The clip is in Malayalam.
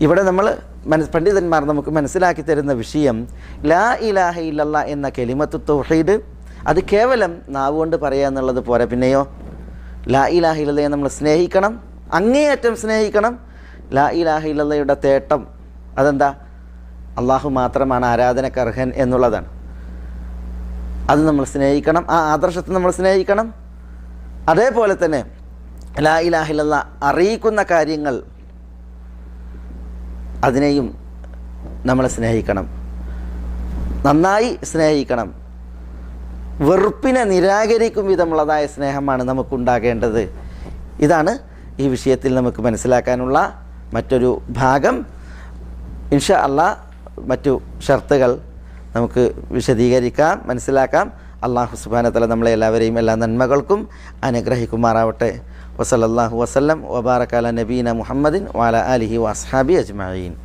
ഇവിടെ നമ്മൾ മനസ് പണ്ഡിതന്മാർ നമുക്ക് മനസ്സിലാക്കി തരുന്ന വിഷയം ലാ ഇലാഹ ഇല്ലല്ല എന്ന കെലിമത്ത് തൗഹീദ്. അത് കേവലം നാവ് കൊണ്ട് പറയുക എന്നുള്ളത് പോരെ. പിന്നെയോ? ലാ ഇലാഹ ഇല്ലല്ലയെ നമ്മൾ സ്നേഹിക്കണം. അങ്ങേയറ്റം സ്നേഹിക്കണം. ലാ ഇലാഹ ഇല്ലല്ലയുടെ തേട്ടം. അതെന്താ? അള്ളാഹു മാത്രമാണ് ആരാധനക്കർഹൻ എന്നുള്ളതാണ്. അത് നമ്മൾ സ്നേഹിക്കണം. ആ ആദർശത്തെ നമ്മൾ സ്നേഹിക്കണം. അതേപോലെ തന്നെ ലാ ഇലാഹ ഇല്ലല്ല അറിയിക്കുന്ന കാര്യങ്ങൾ അതിനെയും നമ്മൾ സ്നേഹിക്കണം. നന്നായി സ്നേഹിക്കണം. വെറുപ്പിനെ നിരാകരിക്കും വിധമുള്ളതായ സ്നേഹമാണ് നമുക്കുണ്ടാകേണ്ടത്. ഇതാണ് ഈ വിഷയത്തിൽ നമുക്ക് മനസ്സിലാക്കാനുള്ള മറ്റൊരു ഭാഗം. ഇൻഷ അല്ല മറ്റു ഷർത്തുകൾ നമുക്ക് വിശദീകരിക്കാം മനസ്സിലാക്കാം. അള്ളാഹു സുബാനത്തല നമ്മളെ എല്ലാവരെയും എല്ലാ നന്മകൾക്കും അനുഗ്രഹിക്കുമാറാവട്ടെ. وصلى الله وسلم وبارك على نبينا محمد وعلى آله وأصحابه أجمعين.